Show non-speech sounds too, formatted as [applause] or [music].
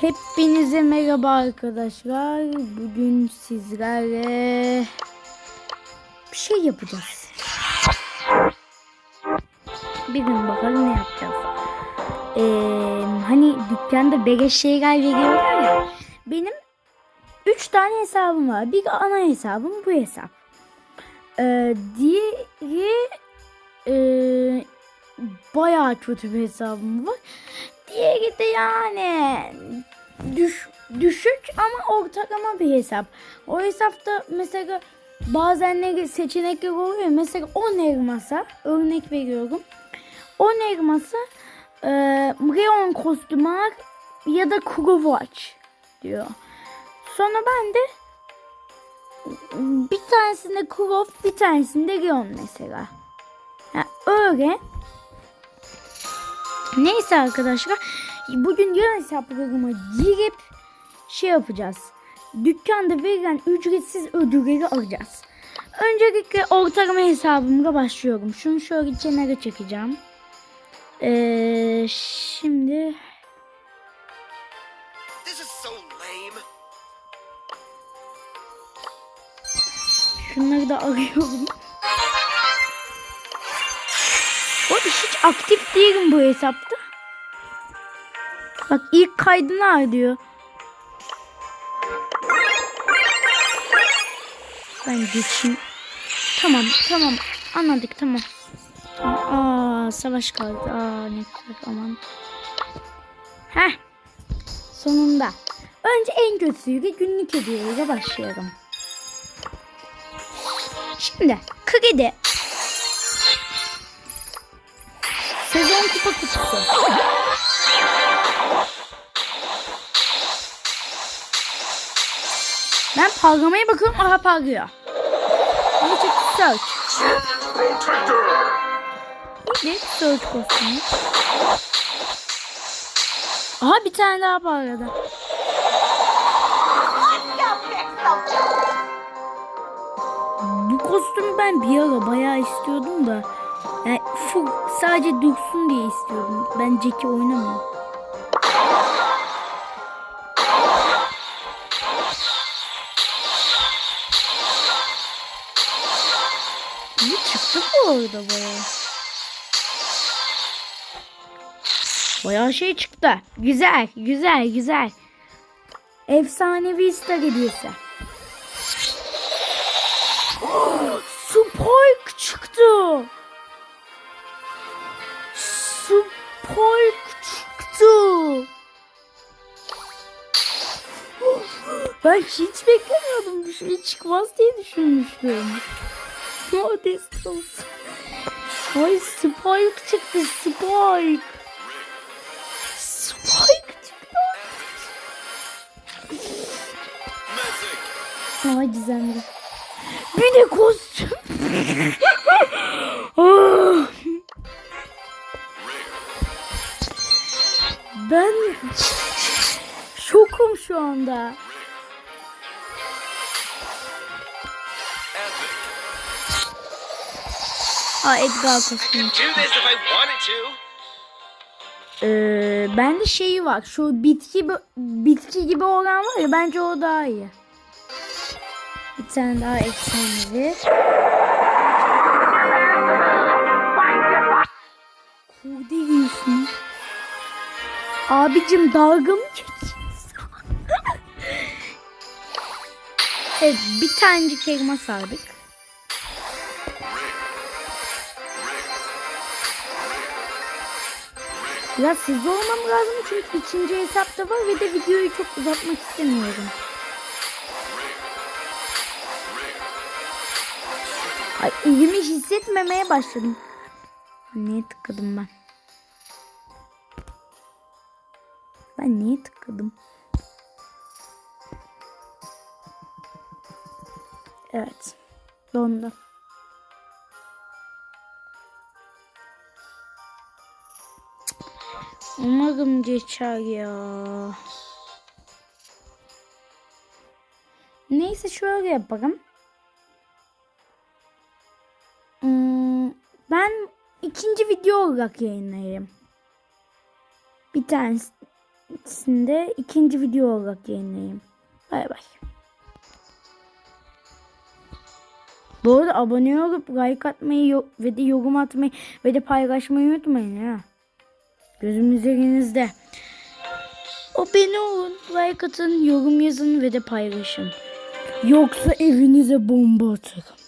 Hepinize merhaba arkadaşlar. Bugün sizlerle bir şey yapacağız. Bir gün bakalım ne yapacağız. Ee, hani dükkanda beleş şeyler veriyorlar ya. Benim 3 tane hesabım var. Bir ana hesabım bu hesap. Ee, diğeri e, bayağı kötü bir hesabım var. Diğeri de yani düş, düşük ama ortalama bir hesap. O hesapta mesela bazen ne seçenekler oluyor. Mesela 10 elmasa örnek veriyorum. 10 elmasa e, Leon kostümü ya da Kuro Watch diyor. Sonra ben de bir tanesinde Kuro bir tanesinde Leon mesela. Ha, öyle. Neyse arkadaşlar. Bugün yan hesaplarıma girip şey yapacağız. Dükkanda verilen ücretsiz ödülleri alacağız. Öncelikle ortalama hesabımla başlıyorum. Şunu şöyle kenara çekeceğim. Ee, şimdi şunları da arıyorum. Arada hiç aktif değilim bu hesapta. Bak ilk kaydını ar diyor. Ben geçeyim. Tamam tamam anladık tamam. Aa savaş kaldı. Aa ne güzel aman. Heh. Sonunda. Önce en kötüsüyle günlük hediyeyle başlayalım. Şimdi kredi. Sezon kupa kutusu. Ben parlamaya bakıyorum. Aha parlıyor. Ne çıktı? Search. Ne? Search kostümü. Aha bir tane daha parladı. Bu kostümü ben bir ara bayağı istiyordum da. Yani full sadece dursun diye istiyordum. Ben Jack'i oynamıyorum. İyi çıktı bu arada bayağı. Bayağı şey çıktı. Güzel, güzel, güzel. Efsanevi star hediyesi. [gasps] Spike çıktı. Spike çıktı. [gasps] Ben hiç beklemiyordum. Bir şey çıkmaz diye düşünmüştüm. Modest olsun. Ay Spike çıktı Spike. Spike çıktı. Ay gizemli. Bir de kostüm. [laughs] Ben şokum şu anda. Aa Edgar kostümü. Ee, bende şeyi var. Şu bitki bitki gibi olan var ya bence o daha iyi. Bir tane daha efsanevi. Kurdelius mu? Abicim dalga mı [laughs] evet bir tanecik elma sardık. Biraz hızlı olmam lazım çünkü ikinci hesapta var ve de videoyu çok uzatmak istemiyorum. Ay elimi hissetmemeye başladım. Niye tıkladım ben? Ben niye tıkladım? Evet. Dondu. Umarım geçer ya. Neyse şöyle yapalım. Hmm, ben ikinci video olarak yayınlayayım. Bir tanesi İkisinde ikinci video olarak yayınlayayım. Bay bay. Bu arada abone olup like atmayı ve de yorum atmayı ve de paylaşmayı unutmayın ha. Gözüm üzerinizde. Abone olun, like atın, yorum yazın ve de paylaşın. Yoksa evinize bomba atarım.